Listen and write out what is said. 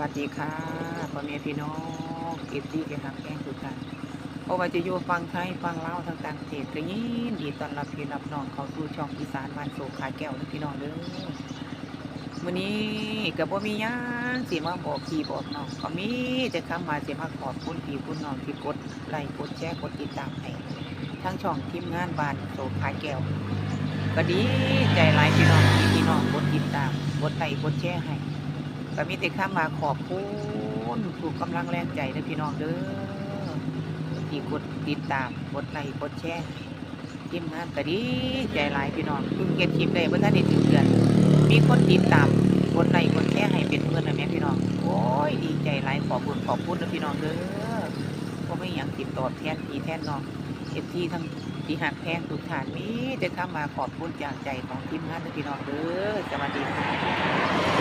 วัสดีค่ะพ่อแม่พี่น้องเอฟซีแกทำแกงทุกท่านเพราะว่าจะอยู่ฟังไทยฟังเล่าทั้งต่างประเทศก็ยินดีต้อนรับพี่รับน้องเข้าสู่ช่องอีสานบ้านโศกขาแก้วนะพี่น้องเด้อมื้อนี้ก็บ่มีหยังสิมาบอกพี่บอกน้องก็มีแต่คำว่าสิมาขอบคุณพี่คุณน้องที่กดไลค์กดแชร์กดติดตามให้ทั้งช่องทีมงานบ้านโศกขาแก้วก็ดีใจหลายพี่น้องที่พี่น้องกดติดตามกดไลค์กดแชร์ให้ ก็มีแต่คำมาขอบคุณถูกกำลังแรงใจนะพี่น้องเด้อที่กดติดตามกดไลค์กดแชร์ทีมงานก็ดีใจหลายพี่น้องเพิ่งเก็บคลิปได้เมื่อท่านได้ถึงเดือน มีคนติดตามกดไลค์กดแชร์ให้เป็นเพื่อนนะแม่พี่น้องโอ้ยดีใจหลายขอบคุณขอบคุณนะพี่น้องเด้อก็ไม่อยังติดต่อแทนพี่แทนน้องเอฟที่ทั้งที่หักแพงทุกฐานมีแต่คำมาขอบคุณจากใจของทีมงานนะพี่น้องเด้อสวัสดีค่ะ